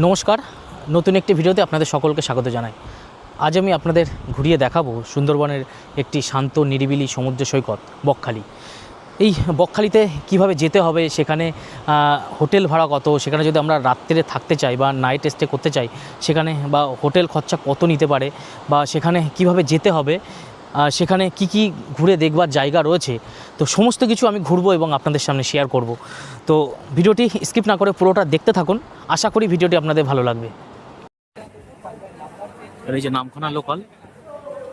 নমস্কার। নতুন একটি ভিডিওতে আপনাদের সকলকে স্বাগত জানাই। আজ আমি আপনাদের ঘুরিয়ে দেখাবো সুন্দরবনের একটি শান্ত, নিরিবিলি সমুদ্র সৈকত, বকখালি। এই বকখালিতে কীভাবে যেতে হবে, সেখানে হোটেল ভাড়া কত, সেখানে যদি আমরা রাত্রে থাকতে চাই বা নাইট স্টে করতে চাই, সেখানে বা হোটেল খরচা কত নিতে পারে, বা সেখানে কীভাবে যেতে হবে সেখানে কি কি ঘুরে দেখবার জায়গা রয়েছে, তো সমস্ত কিছু আমি ঘুরবো এবং আপনাদের সামনে শেয়ার করব। তো ভিডিওটি স্কিপ না করে পুরোটা দেখতে থাকুন, আশা করি ভিডিওটি আপনাদের ভালো লাগবে। এই যে নামখানা লোকাল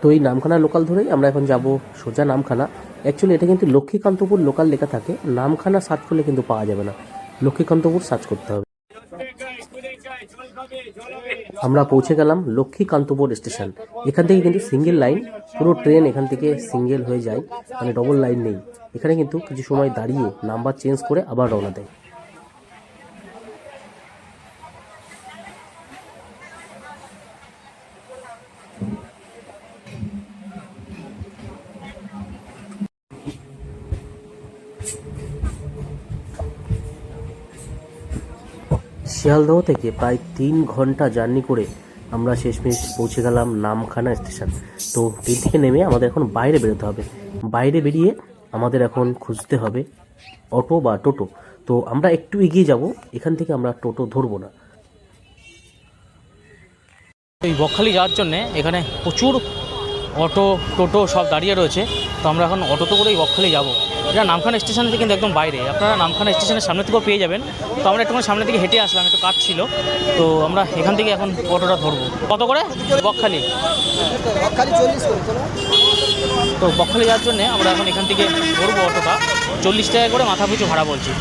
তো এই নামখানা লোকাল ধরেই আমরা এখন যাব সোজা নামখানা। অ্যাকচুয়ালি এটা কিন্তু লক্ষ্মীকান্তপুর লোকাল লেখা থাকে, নামখানা সার্চ করলে কিন্তু পাওয়া যাবে না। লক্ষ্মীকান্তপুর সার্চ করতে হবে। আমরা পৌঁছে গেলাম লক্ষ্মীকান্তপুর স্টেশন। এখান থেকে কিন্তু সিঙ্গেল লাইন পুরো ট্রেন এখান থেকে সিঙ্গেল হয়ে যায় মানে ডবল লাইন নেই। এখানে কিন্তু কিছু সময় দাঁড়িয়ে নাম্বার চেঞ্জ করে আবার রওনা দেয়। শিয়ালদহ থেকে প্রায় তিন ঘণ্টা জার্নি করে আমরা শেষমেশ পৌঁছে গেলাম নামখানা স্টেশন। তো ট্রেন থেকে নেমে আমাদের এখন বাইরে বেরোতে হবে। বাইরে বেরিয়ে আমাদের এখন খুঁজতে হবে অটো বা টোটো। তো আমরা একটু এগিয়ে যাব, এখান থেকে আমরা টোটো ধরবো না। এই বকখালি যাওয়ার জন্য এখানে প্রচুর অটো, টোটো সব দাঁড়িয়ে রয়েছে। তো আমরা এখন অটোতে করেই বকখালি যাব। এটা নামখানা স্টেশন থেকে কিন্তু একদম বাইরে। আপনারা নামখানা স্টেশনের সামনে থেকেও পেয়ে যাবেন। তো আমরা একটু সামনে থেকে হেঁটে আসলাম, একটু কাজ ছিল। তো আমরা এখান থেকে এখন অটোটা ধরবো। কত করে? বকখালি তো বকখালি যাওয়ার জন্য আমরা এখন এখান থেকে ধরবো অটোটা। চল্লিশ টাকা করে মাথা পিছু ভাড়া বলছি।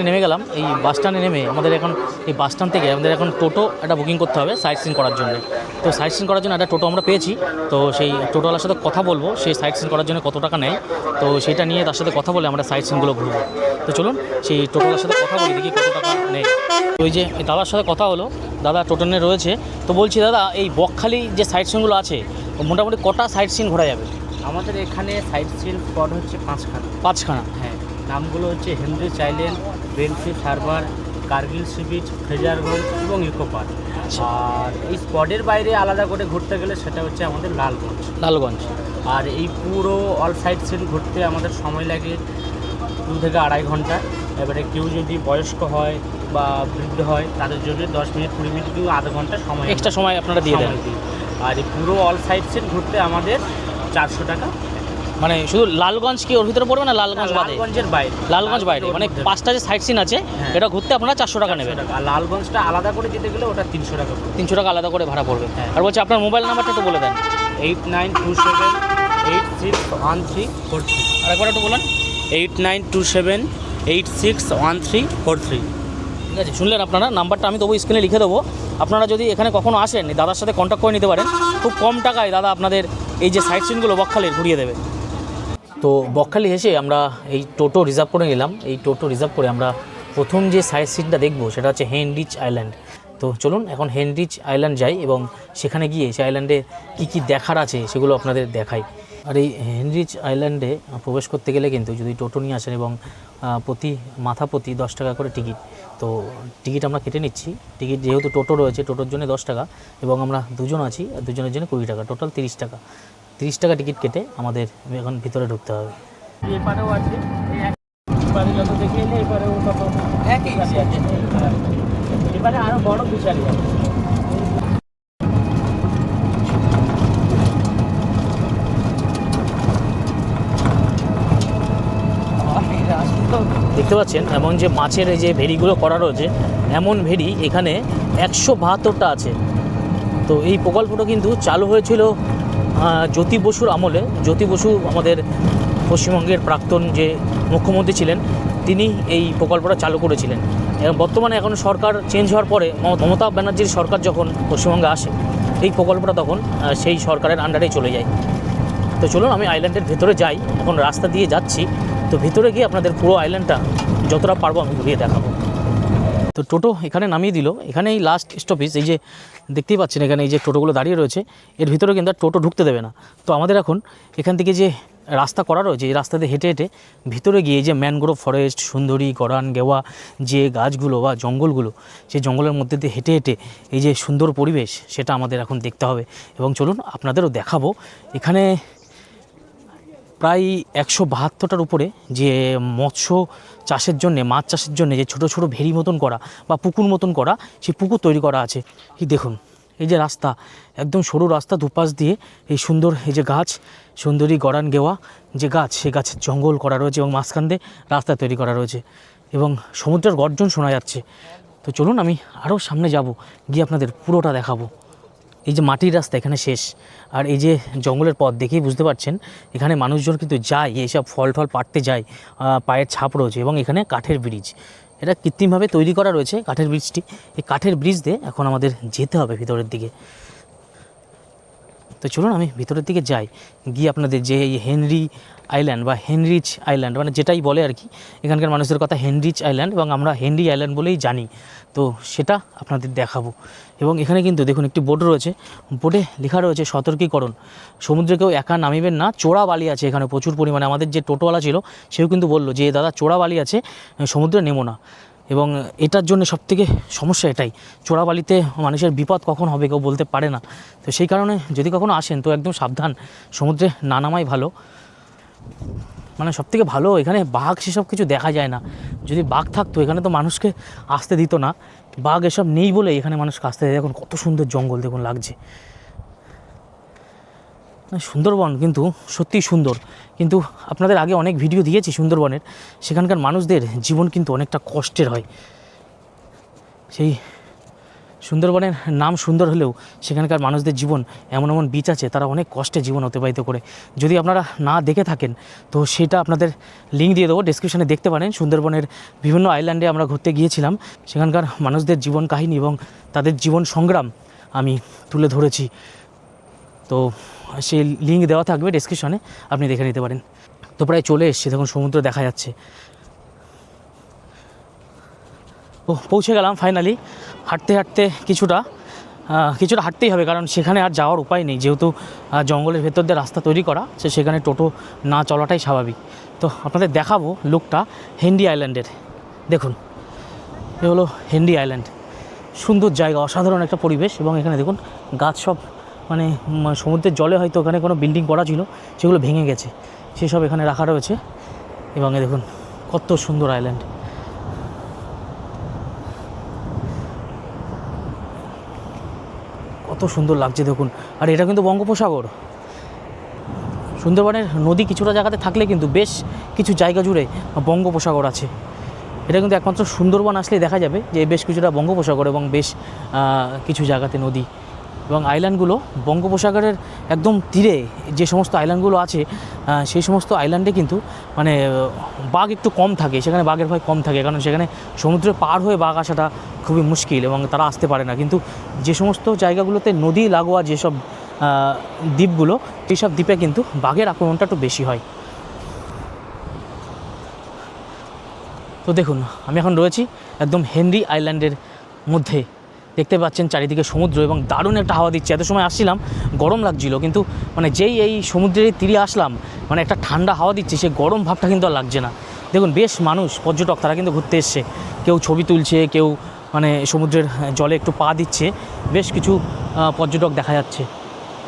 স্ট্যান্ডে নেমে গেলাম। এই বাস স্ট্যান্ডে নেমে আমাদের এখন এই বাস স্ট্যান্ড থেকে আমাদের এখন টোটো একটা বুকিং করতে হবে সাইট সিন করার জন্য। তো সাইট সিন করার জন্য একটা টোটো আমরা পেয়েছি। তো সেই টোটোওয়ালার সাথে কথা বলব সেই সাইট সিন করার জন্য কত টাকা নেয়। তো সেটা নিয়ে তার সাথে কথা বলে আমরা সাইট সিনগুলো ঘুরবো। তো চলুন সেই টোটোওয়ালার সাথে কথা বলি দেখি কত টাকা নেয়। তো ওই যে দাদার সাথে কথা হলো দাদা টোটো নিয়ে রয়েছে। তো বলছি দাদা এই বকখালি যে সাইট সিনগুলো আছে মোটামুটি কটা সাইট সিন ঘোরা যাবে? আমাদের এখানে সাইট সিন স্পট হচ্ছে পাঁচখানা। পাঁচখানা। হ্যাঁ। নামগুলো হচ্ছে Henry island বেলফি harbour Kargil sea beach Frasergunj এবং ইকো পার্ক আর এই স্পটের বাইরে আলাদা করে ঘুরতে গেলে সেটা হচ্ছে আমাদের লালগঞ্জ। লালগঞ্জ। আর এই পুরো অল সাইড সিন ঘুরতে আমাদের সময় লাগে দু থেকে আড়াই ঘণ্টা। এবারে কেউ যদি বয়স্ক হয় বা বৃদ্ধ হয় তাদের জন্য দশ মিনিট কুড়ি মিনিট কিংবা আধা ঘণ্টা সময় এক্সট্রা সময় আপনারা দিয়ে দেন। আর এই পুরো অল সাইড সিন ঘুরতে আমাদের চারশো টাকা মানে শুধু লালগঞ্জ কি ওর ভিতরে পড়বে না লালগঞ্জ বাদে? লালগঞ্জের বাইরে। লালগঞ্জ বাইরে মানে পাঁচটা যে সাইট সিন আছে হ্যাঁ। এটা ঘুরতে আপনারা চারশো টাকা নেবেন। আর লালগঞ্জটা আলাদা করে যেতে গেলে ওটা তিনশো টাকা তিনশো টাকা আলাদা করে ভাড়া পড়বে। হ্যাঁ। আর বলছি আপনার মোবাইল নাম্বারটা একটু বলে দেন। Eight nine two seven eight six one three four three আর একবার একটু বলুন। Eight nine two seven eight six one three four three ঠিক আছে শুনলেন আপনারা নাম্বারটা আমি তবু স্ক্রিনে লিখে দেবো। আপনারা যদি এখানে কখনো আসেন দাদার সাথে কন্ট্যাক্ট করে নিতে পারেন। খুব কম টাকায় দাদা আপনাদের এই যে সাইট সিনগুলো বকখালির ঘুরিয়ে দেবে। তো বকখালি এসে আমরা এই টোটো রিজার্ভ করে নিলাম। এই টোটো রিজার্ভ করে আমরা প্রথম যে সাইট সিনটা দেখব, সেটা হচ্ছে হেনরিচ আইল্যান্ড তো চলুন এখন হেনরিচ আইল্যান্ড যাই এবং সেখানে গিয়ে সেই আইল্যান্ডে কী কী দেখার আছে সেগুলো আপনাদের দেখাই। আর এই হেনরিচ আইল্যান্ডে প্রবেশ করতে গেলে কিন্তু যদি টোটো নিয়ে আসেন এবং প্রতি, মাথা প্রতি দশ টাকা করে টিকিট, তো টিকিট আমরা কেটে নিচ্ছি। টিকিট যেহেতু টোটো রয়েছে, টোটোর জন্য দশ টাকা এবং আমরা দুজন আছি, আর দুজনের জন্য কুড়ি টাকা। টোটাল তিরিশ টাকা। তিরিশ টাকা টিকিট কেটে আমাদের এখন ভিতরে ঢুকতে হবে। এপারেও আছে এপারে যত দেখে এলে এপারেও তত একই এবারে আরও বড় বিচারি আছে দেখতে পাচ্ছেন এমন যে মাছের এই যে ভেড়িগুলো করা রয়েছে এমন ভেড়ি এখানে একশো বাহাত্তরটা আছে। তো এই প্রকল্পটা কিন্তু চালু হয়েছিল জ্যোতি বসুর আমলে, জ্যোতি বসু আমাদের পশ্চিমবঙ্গের প্রাক্তন যে মুখ্যমন্ত্রী ছিলেন, তিনি এই প্রকল্পটা চালু করেছিলেন। এবং বর্তমানে এখন সরকার চেঞ্জ হওয়ার পরে মমতা ব্যানার্জির সরকার যখন পশ্চিমবঙ্গে আসে, এই প্রকল্পটা তখন সেই সরকারের আন্ডারেই চলে যায়। তো চলুন, আমি আইল্যান্ডের ভেতরে যাই, এখন রাস্তা দিয়ে যাচ্ছি। তো ভিতরে গিয়ে আপনাদের পুরো আইল্যান্ডটা যতটা পারব আমি ঘুরিয়ে দেখাবো। তো টোটো এখানে নামিয়ে দিল। এখানেই লাস্ট স্টপেজ এই যে দেখতেই পাচ্ছেন এখানে এই যে টোটোগুলো দাঁড়িয়ে রয়েছে, এর ভিতরে কিন্তু টোটো ঢুকতে দেবে না। তো আমাদের এখন এখান থেকে যে রাস্তা করা রয়েছে, এই রাস্তাতে হেঁটে হেঁটে ভিতরে গিয়ে এই যে ম্যানগ্রোভ ফরেস্ট সুন্দরী, গরান, গেওয়া, যে গাছগুলো বা জঙ্গলগুলো সেই জঙ্গলের মধ্যে দিয়ে হেঁটে হেঁটে এই যে সুন্দর পরিবেশ, সেটা আমাদের এখন দেখতে হবে। এবং চলুন আপনাদেরও দেখাবো। এখানে প্রায় একশো বাহাত্তরটার উপরে যে মৎস্য চাষের জন্যে, মাছ চাষের জন্য যে ছোট ছোট ভেরি মতন করা বা পুকুর মতন করা, সেই পুকুর তৈরি করা আছে। এই দেখুন, এই যে রাস্তা, একদম সরু রাস্তা দুপাশ দিয়ে এই সুন্দর এই যে গাছ, সুন্দরী গড়ান গেওয়া যে গাছ, সে গাছের জঙ্গল করা রয়েছে এবং মাঝখান দিয়ে রাস্তা তৈরি করা রয়েছে এবং সমুদ্রের গর্জন শোনা যাচ্ছে। তো চলুন আমি আরও সামনে যাব, গিয়ে আপনাদের পুরোটা দেখাবো। এই যে মাটির রাস্তা এখানে শেষ, আর এই যে জঙ্গলের পথ দেখেই বুঝতে পারছেন, এখানে মানুষজন কিন্তু যায়, এইসব ফল ফল পাড়তে যায় পায়ের ছাপ রয়েছে এবং এখানে কাঠের ব্রিজ। এটা কৃত্রিমভাবে তৈরি করা রয়েছে কাঠের ব্রিজটি। এই কাঠের ব্রিজ দিয়ে এখন আমাদের যেতে হবে ভিতরের দিকে। তো চলুন আমি ভিতরের দিকে যাই। গিয়ে আপনাদের যে এই হেনরি আইল্যান্ড বা হেনরিচ আইল্যান্ড মানে যেটাই বলে আর কি, এখানকার মানুষদের কথা হেনরিচ আইল্যান্ড এবং আমরা হেনরি আইল্যান্ড বলেই জানি। তো সেটা আপনাদের দেখাবো। এবং এখানে কিন্তু দেখুন একটি বোর্ড রয়েছে। বোর্ডে লেখা রয়েছে সতর্কীকরণ। সমুদ্রে কেউ একা নামিবেন না চোরা বালি আছে এখানে প্রচুর পরিমাণে। আমাদের যে টোটোওয়ালা ছিল, সেও কিন্তু বলল যে দাদা চোরা বালি আছে, সমুদ্রে নেমো না। এবং এটার জন্য সবথেকে সমস্যা এটাই। চোরাবালিতে মানুষের বিপদ কখন হবে কেউ বলতে পারে না। তো সেই কারণে যদি কখনো আসেন, তো একদম সাবধান। সমুদ্রে না নামাই ভালো। মানে সবথেকে ভালো, এখানে বাঘ সেসব কিছু দেখা যায় না। যদি বাঘ থাকতো, এখানে তো মানুষকে আসতে দিত না। বাঘ এসব নেই বলে এখানে মানুষকে আসতে দেয়। দেখুন কত সুন্দর জঙ্গল দেখুন লাগছে। সুন্দরবন কিন্তু সত্যিই সুন্দর। কিন্তু আপনাদের আগে অনেক ভিডিও দিয়েছি সুন্দরবনের। সেখানকার মানুষদের জীবন কিন্তু অনেকটা কষ্টের হয়। সেই সুন্দরবনের নাম সুন্দর হলেও সেখানকার মানুষদের জীবন এমন এমন বিচ আছে, তারা অনেক কষ্টে জীবন অতিবাহিত করে। যদি আপনারা না দেখে থাকেন, তো সেটা আপনাদের লিঙ্ক দিয়ে দেবো। ডিসক্রিপশানে দেখতে পারেন। সুন্দরবনের বিভিন্ন আইল্যান্ডে আমরা ঘুরতে গিয়েছিলাম। সেখানকার মানুষদের জীবন কাহিনী এবং তাদের জীবন সংগ্রাম আমি তুলে ধরেছি। তো সেই লিঙ্ক দেওয়া থাকবে ডিসক্রিপশনে আপনি দেখে নিতে পারেন। তো প্রায় চলে এসছে, দেখুন সমুদ্র দেখা যাচ্ছে। ও, পৌঁছে গেলাম ফাইনালি হাঁটতে হাঁটতে কিছুটা কিছুটা হাঁটতেই হবে, কারণ সেখানে আর যাওয়ার উপায় নেই। যেহেতু জঙ্গলের ভেতর দিয়ে রাস্তা তৈরি করা, সে সেখানে টোটো না চলাটাই স্বাভাবিক। তো আপনাদের দেখাবো লুকটা হেন্ডি আইল্যান্ডের দেখুন, এ হলো হেন্ডি আইল্যান্ড সুন্দর জায়গা, অসাধারণ একটা পরিবেশ এবং এখানে দেখুন গাছ সব মানে সমুদ্রের জলে হয়তো ওখানে কোনো বিল্ডিং করা ছিল, সেগুলো ভেঙে গেছে। সেসব এখানে রাখা রয়েছে। এবং এ দেখুন, কত সুন্দর আইল্যান্ড কত সুন্দর লাগছে দেখুন। আর এটা কিন্তু বঙ্গোপসাগর। সুন্দরবনের নদী কিছুটা জায়গাতে থাকলে কিন্তু বেশ কিছু জায়গা জুড়ে বঙ্গোপসাগর আছে। এটা কিন্তু একমাত্র সুন্দরবন আসলেই দেখা যাবে যে বেশ কিছুটা বঙ্গোপসাগর এবং বেশ কিছু জায়গাতে নদী। এবং আইল্যান্ডগুলো বঙ্গোপসাগরের একদম তীরে যে সমস্ত আইল্যান্ডগুলো আছে সেই সমস্ত আইল্যান্ডে কিন্তু মানে বাঘ একটু কম থাকে, সেখানে বাঘের ভয় কম থাকে, কারণ সেখানে সমুদ্রে পার হয়ে বাঘ আসাটা খুবই মুশকিল এবং তারা আসতে পারে না। কিন্তু যে সমস্ত জায়গাগুলোতে নদী, লাগোয়া যেসব দ্বীপগুলো সেই সব দ্বীপে কিন্তু বাঘের আক্রমণটা একটু বেশি হয়। তো দেখুন, আমি এখন রয়েছি একদম হেনরি আইল্যান্ডের মধ্যে। দেখতে পাচ্ছেন চারিদিকে সমুদ্র এবং দারুণ একটা হাওয়া দিচ্ছে। এত সময় আসছিলাম, গরম লাগছিল, কিন্তু মানে যেই এই সমুদ্রের তীরে আসলাম মানে একটা ঠান্ডা হাওয়া দিচ্ছে সে গরম ভাবটা কিন্তু আর লাগছে না। দেখুন, বেশ মানুষ, পর্যটক, তারা কিন্তু ঘুরতে এসছে। কেউ ছবি তুলছে, কেউ মানে সমুদ্রের জলে একটু পা দিচ্ছে। বেশ কিছু পর্যটক দেখা যাচ্ছে।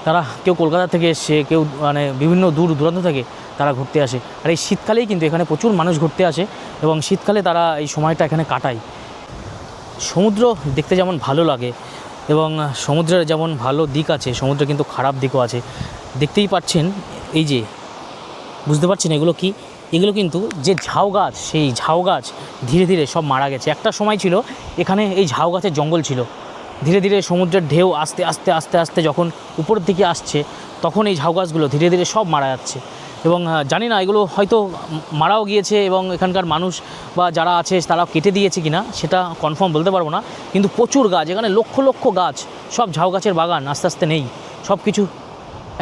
তারা কেউ কলকাতা থেকে এসছে, কেউ মানে বিভিন্ন দূর দূরান্ত থেকে তারা ঘুরতে আসে। আর এই শীতকালেই কিন্তু এখানে প্রচুর মানুষ ঘুরতে আসে এবং শীতকালে তারা এই সময়টা এখানে কাটায়। সমুদ্র দেখতে যেমন ভালো লাগে এবং সমুদ্রের যেমন ভালো দিক আছে, সমুদ্রে কিন্তু খারাপ দিকও আছে। দেখতেই পাচ্ছেন, এই যে, বুঝতে পারছেন এগুলো কি? এগুলো কিন্তু যে ঝাউ গাছ, সেই ঝাউ গাছ ধীরে ধীরে সব মারা গেছে। একটা সময় ছিল, এখানে এই ঝাউ গাছের জঙ্গল ছিল। ধীরে ধীরে সমুদ্রের ঢেউ আস্তে আস্তে আস্তে আস্তে যখন উপরের দিকে আসছে, তখন এই ঝাউ গাছগুলো ধীরে ধীরে সব মারা যাচ্ছে। এবং জানি না, এগুলো হয়তো মারাও গিয়েছে এবং এখানকার মানুষ বা যারা আছে তারা কেটে দিয়েছে কিনা সেটা কনফার্ম বলতে পারব না। কিন্তু প্রচুর গাছ, এখানে লক্ষ লক্ষ গাছ, সব ঝাউ গাছের বাগান আস্তে আস্তে নেই। সব কিছু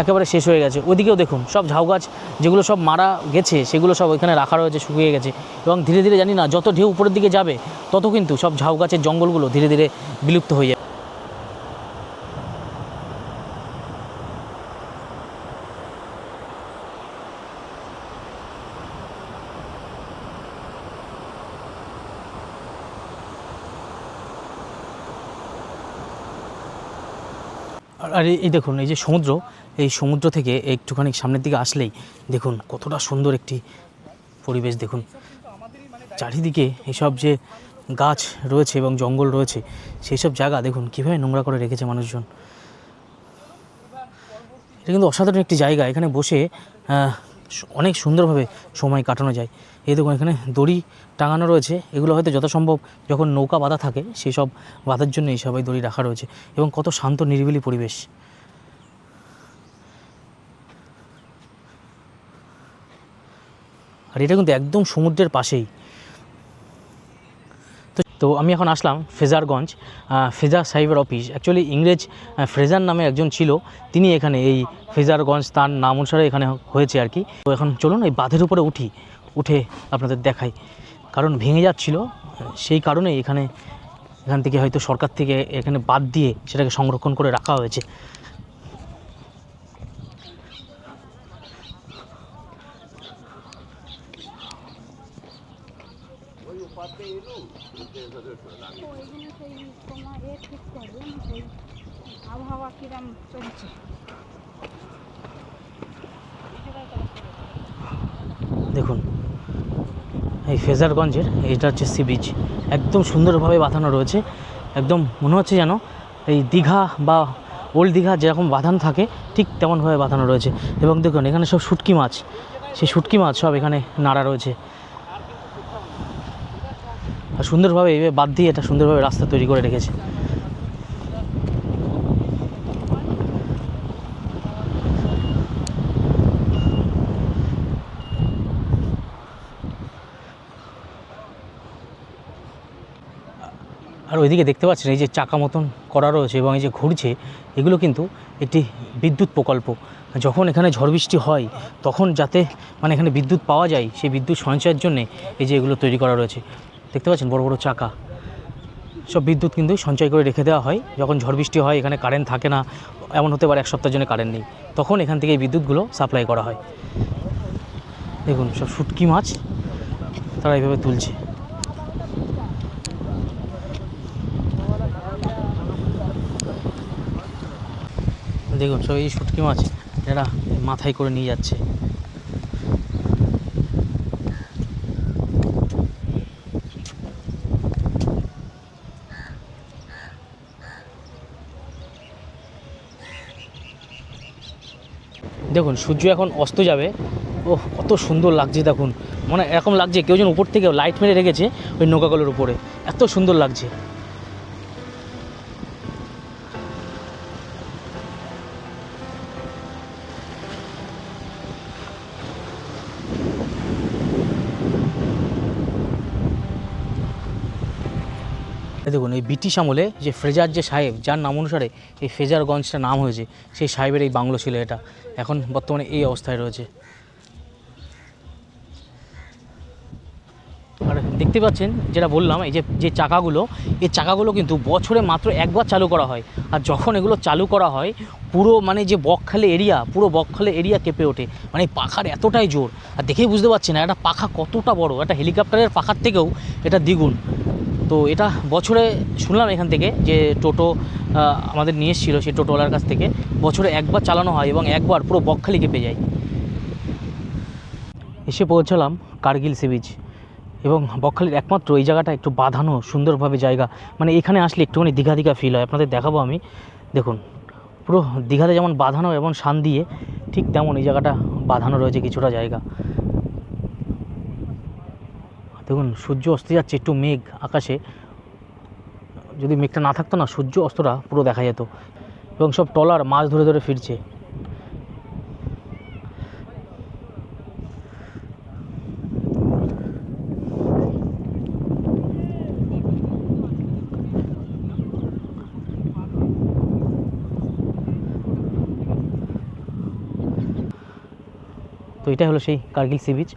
একেবারে শেষ হয়ে গেছে। ওদিকেও দেখুন, সব ঝাউ গাছ যেগুলো সব মারা গেছে, সেগুলো সব ওইখানে রাখা রয়েছে, শুকিয়ে গেছে। এবং ধীরে ধীরে, জানি না, যত ঢেউ উপরের দিকে যাবে, তত কিন্তু সব ঝাউ গাছের জঙ্গলগুলো ধীরে ধীরে বিলুপ্ত হয়ে যাবে। আর- এই- দেখুন, এই যে সমুদ্র, এই সমুদ্র থেকে একটুখানি সামনের দিকে আসলেই দেখুন কতটা সুন্দর একটি পরিবেশ দেখুন। চারিদিকে এসব যে গাছ রয়েছে এবং জঙ্গল রয়েছে সেই সব জায়গা দেখুন কীভাবে নোংরা করে রেখেছে মানুষজন। এটা কিন্তু অসাধারণ একটি জায়গা। এখানে বসে অনেক সুন্দরভাবে সময় কাটানো যায়। এই দেখুন, এখানে দড়ি টাঙানো রয়েছে। এগুলো হয়তো যথাসম্ভব যখন নৌকা বাঁধা থাকে, সেই সব বাঁধার জন্য এই সবাই দড়ি রাখা রয়েছে এবং কত শান্ত, নিরিবিলি পরিবেশ। আর এটা কিন্তু একদম সমুদ্রের পাশেই। তো আমি এখন আসলাম ফেজারগঞ্জ ফেজার সাহেবের অফিস অ্যাকচুয়ালি ইংরেজ ফ্রেজার নামে একজন ছিল, তিনি এখানে এই ফেজারগঞ্জ তার নাম অনুসারে এখানে হয়েছে আর কি। তো এখন চলুন এই বাঁধের উপরে উঠি, উঠে আপনাদের দেখাই। কারণ ভেঙে যাচ্ছিল, সেই কারণে এখানে, এখান থেকে হয়তো সরকার থেকে এখানে বাদ দিয়ে সেটাকে সংরক্ষণ করে রাখা হয়েছে ওইখানে সেই তোমার এ ঠিক সেই আবহাওয়া কিরম চলছে দেখুন, এই ফেজারগঞ্জের এটা হচ্ছে সি বিচ একদম সুন্দরভাবে বাঁধানো রয়েছে। একদম মনে হচ্ছে যেন এই দীঘা বা ওল্ড দীঘা যেরকম বাঁধানো থাকে, ঠিক তেমনভাবে বাঁধানো রয়েছে। এবং দেখুন, এখানে সব শুটকি মাছ। সেই শুটকি মাছ সব এখানে নাড়া রয়েছে। আর সুন্দরভাবে বাদ দিয়ে এটা সুন্দরভাবে রাস্তা তৈরি করে রেখেছে। আর ওইদিকে দেখতে পাচ্ছেন এই যে চাকা মতন করা রয়েছে এবং এই যে ঘুরছে, এগুলো কিন্তু একটি বিদ্যুৎ প্রকল্প। যখন এখানে ঝড় বৃষ্টি হয়, তখন যাতে মানে এখানে বিদ্যুৎ পাওয়া যায়, সেই বিদ্যুৎ সঞ্চয়ের জন্যে এই যে এগুলো তৈরি করা রয়েছে। দেখতে পাচ্ছেন বড় বড় চাকা। সব বিদ্যুৎ কিন্তু সঞ্চয় করে রেখে দেওয়া হয়। যখন ঝড় বৃষ্টি হয়, এখানে কারেন্ট থাকে না, এমন হতে পারে এক সপ্তাহের জন্য কারেন্ট নেই। তখন এখান থেকে এই বিদ্যুৎগুলো সাপ্লাই করা হয়। দেখুন, সব শুটকি মাছ তারা এইভাবে তুলছে। দেখুন, সব এই শুটকি মাছ এরা মাথায় করে নিয়ে যাচ্ছে। দেখুন, সূর্য এখন অস্ত যাবে। ও কত সুন্দর লাগছে দেখুন। মানে এরকম লাগছে, কেউ যেন উপর থেকে লাইট মেরে রেখেছে ওই নৌকাগুলোর উপরে। এত সুন্দর লাগছে। দেখুন, এই ব্রিটিশ আমলে যে ফ্রেজার যে সাহেব, যার নাম অনুসারে এই ফ্রেজারগঞ্জটা নাম হয়েছে, সেই সাহেবের এই বাংলো ছিল এটা। এখন বর্তমানে এই অবস্থায় রয়েছে। আর দেখতে পাচ্ছেন, যেটা বললাম, এই যে যে চাকাগুলো, এই চাকাগুলো কিন্তু বছরে মাত্র একবার চালু করা হয়। আর যখন এগুলো চালু করা হয়, পুরো মানে যে বকখালি এরিয়া, পুরো বকখালি এরিয়া কেঁপে ওঠে। মানে পাখার এতটাই জোর। আর দেখেই বুঝতে পারছি না একটা পাখা কতটা বড়, একটা হেলিকপ্টারের পাখার থেকেও এটা দ্বিগুণ। তো এটা বছরে শুনলাম এখান থেকে যে টোটো আমাদের নিয়ে এসেছিল সেই টোটোওয়ালার কাছ থেকে। বছরে একবার চালানো হয় এবং একবার পুরো বকখালি কেঁপে যায়। এসে পৌঁছালাম কার্গিল সি বিচ এবং বকখালির একমাত্র এই জায়গাটা একটু বাঁধানো সুন্দরভাবে জায়গা। মানে এখানে আসলে একটুখানি দীঘা দীঘা ফিল হয়। আপনাদের দেখাবো আমি। দেখুন, পুরো দীঘাতে যেমন বাঁধানো এবং শান দিয়ে ঠিক তেমন এই জায়গাটা বাঁধানো রয়েছে কিছুটা জায়গা। দেখুন, সূর্য অস্ত যাচ্ছে, একটু মেঘ আকাশে। যদি মেঘটা না থাকতো না, সূর্য অস্তটা পুরো দেখা যেত। এবং সব ট্রলার মাছ ধরে ধরে ফিরছে। তো এটাই হলো সেই কার্গিল সি বিচ।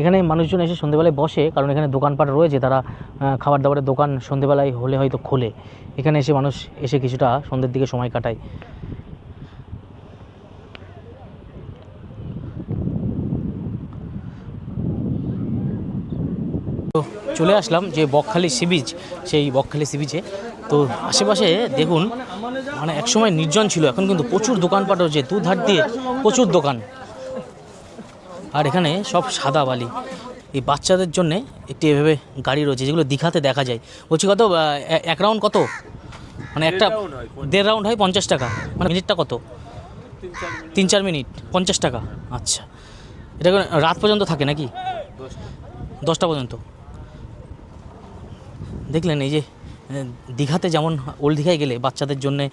এখানে মানুষজন এসে সন্ধেবেলায় বসে, কারণ এখানে দোকানপাট রয়েছে, তারা খাবার দাবারের দোকান সন্ধেবেলায় হলে হয়তো খোলে। এখানে এসে মানুষ এসে কিছুটা সন্ধ্যের দিকে সময় কাটায়। চলে আসলাম যে বকখালি সি বিচ, সেই বকখালি সি বিচে। তো আশেপাশে দেখুন মানে একসময় নির্জন ছিল, এখন কিন্তু প্রচুর দোকানপাট হচ্ছে দু ধার দিয়ে প্রচুর দোকান। আর এখানে সব সাদা বালি। এই বাচ্চাদের জন্যে একটি এভাবে গাড়ি রয়েছে যেগুলো দীঘাতে দেখা যায়। বলছি কত এক রাউন্ড কত? মানে একটা দেড় রাউন্ড হয় পঞ্চাশ। টাকা। মানে মিনিটটা কত? তিন চার মিনিট। পঞ্চাশ টাকা। আচ্ছা। এটা রাত পর্যন্ত থাকে নাকি? দশটা পর্যন্ত। দেখলেন এই যে দীঘাতে যেমন ওল্ড দীঘায় গেলে বাচ্চাদের জন্যে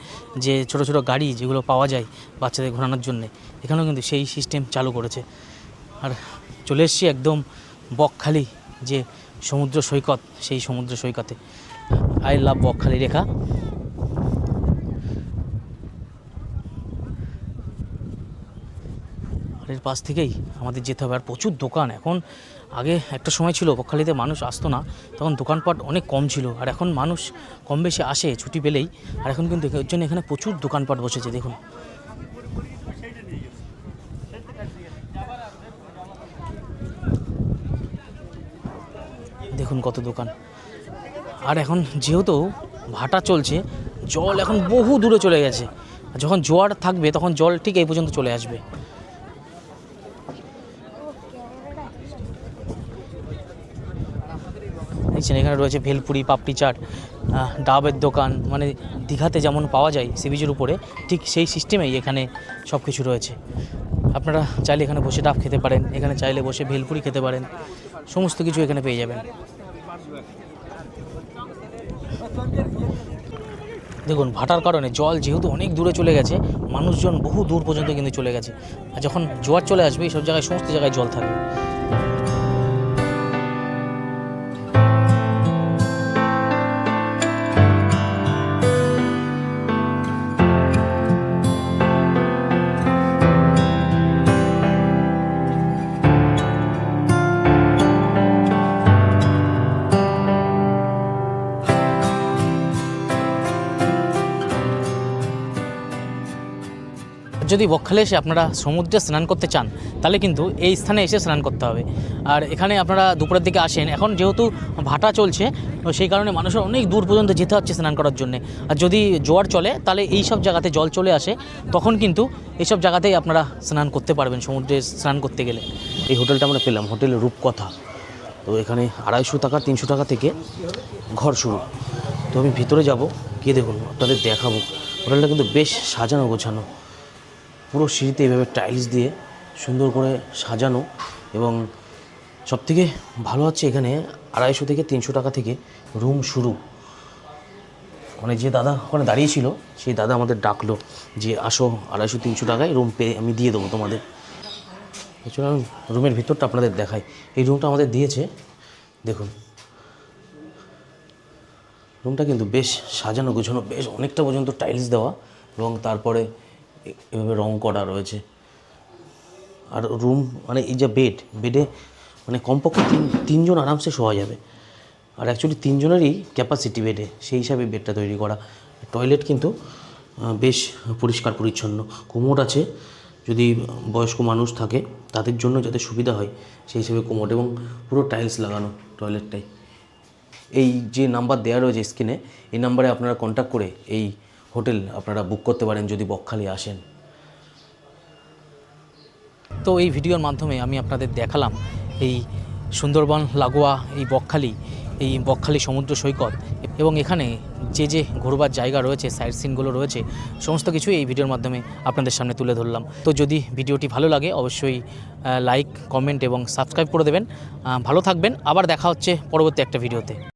যে ছোট ছোট গাড়ি যেগুলো পাওয়া যায় বাচ্চাদের ঘোরানোর জন্যে এখানেও কিন্তু সেই সিস্টেম চালু করেছে। আর চলে এসেছি একদম বকখালি যে সমুদ্র সৈকত, সেই সমুদ্র সৈকতে। আই লাভ বকখালি রেখা। এর পাশ থেকেই আমাদের যেতে হবে। আর প্রচুর দোকান। এখন আগে একটা সময় ছিল, বকখালিতে মানুষ আসতো না। তখন দোকানপাট অনেক কম ছিল। আর এখন মানুষ কম বেশি আসে, ছুটি পেলেই। আর এখন কিন্তু এর জন্য এখানে প্রচুর দোকানপাট বসেছে, দেখুন। দেখুন কত দোকান। আর এখন যেহেতু ভাটা চলছে, জল এখন বহু দূরে চলে গেছে। যখন জোয়ার থাকবে, তখন জল ঠিক এই পর্যন্ত চলে আসবে। দেখছেন, এখানে রয়েছে ভেলপুরি, পাপড়ি চাট ডাবের দোকান মানে দীঘাতে যেমন পাওয়া যায় সি বিচের উপরে, ঠিক সেই সিস্টেমেই এখানে সব কিছু রয়েছে। আপনারা চাইলে এখানে বসে ডাব খেতে পারেন, এখানে চাইলে বসে ভেলপুরি খেতে পারেন, সমস্ত কিছু এখানে পেয়ে যাবেন। দেখুন, ভাটার কারণে জল যেহেতু অনেক দূরে চলে গেছে, মানুষজন বহু দূর পর্যন্ত কিন্তু চলে গেছে। আর যখন জোয়ার চলে আসবে, এই সব জায়গায়, সমস্ত জায়গায় জল থাকবে। যদি বকখালি এসে আপনারা সমুদ্রে স্নান করতে চান, তাহলে কিন্তু এই স্থানে এসে স্নান করতে হবে। আর এখানে আপনারা দুপুরের দিকে আসেন, এখন যেহেতু ভাটা চলছে সেই কারণে মানুষের অনেক দূর পর্যন্ত যেতে হচ্ছে স্নান করার জন্যে। আর যদি জোয়ার চলে, তাহলে এই সব জায়গাতে জল চলে আসে, তখন কিন্তু এইসব জায়গাতেই আপনারা স্নান করতে পারবেন সমুদ্রে স্নান করতে গেলে। এই হোটেলটা আমরা পেলাম, হোটেল রূপকথা। তো এখানে আড়াইশো টাকা, তিনশো টাকা থেকে ঘর শুরু। তো আমি ভিতরে যাব, গিয়ে দেখুন, আপনাদের দেখাবো। হোটেলটা কিন্তু বেশ সাজানো গোছানো। পুরো সিঁড়িতে এভাবে টাইলস দিয়ে সুন্দর করে সাজানো এবং সবথেকে ভালো হচ্ছে এখানে আড়াইশো থেকে তিনশো টাকা থেকে রুম শুরু। মানে যে দাদা ওখানে দাঁড়িয়েছিল সেই দাদা আমাদের ডাকলো যে, আসো আড়াইশো তিনশো টাকায় রুম পেয়ে আমি দিয়ে দেবো তোমাদের। এছাড়া আমি রুমের ভিতরটা আপনাদের দেখাই। এই রুমটা আমাদের দিয়েছে, দেখুন। রুমটা কিন্তু বেশ সাজানো গোছানো, বেশ অনেকটা পর্যন্ত টাইলস দেওয়া এবং তারপরে এভাবে রং করা রয়েছে। আর রুম মানে এই যে বেড বেডে মানে কমপক্ষে তিন, তিনজন আরামসে শোয়া যাবে। আর অ্যাকচুয়ালি তিনজনেরই ক্যাপাসিটি বেডে সেই হিসাবে বেডটা তৈরি করা। টয়লেট কিন্তু বেশ পরিষ্কার পরিচ্ছন্ন। কোমোড আছে, যদি বয়স্ক মানুষ থাকে, তাদের জন্য যাতে সুবিধা হয়, সেই হিসেবে কোমোড এবং পুরো টাইলস লাগানো টয়লেটটাই এই যে নাম্বার দেওয়া রয়েছে স্ক্রিনে এই নাম্বারে আপনারা কন্ট্যাক্ট করে এই হোটেল আপনারা বুক করতে পারেন যদি বকখালি আসেন। তো এই ভিডিওর মাধ্যমে আমি আপনাদের দেখালাম এই সুন্দরবন, লাগোয়া, এই বকখালি এই বকখালি সমুদ্র সৈকত এবং এখানে যে যে ঘোরবার জায়গা রয়েছে সাইট সিনগুলো রয়েছে, সমস্ত কিছু এই ভিডিওর মাধ্যমে আপনাদের সামনে তুলে ধরলাম। তো যদি ভিডিওটি ভালো লাগে, অবশ্যই লাইক কমেন্ট এবং সাবস্ক্রাইব করে দেবেন। ভালো থাকবেন, আবার দেখা হচ্ছে পরবর্তী একটা ভিডিওতে।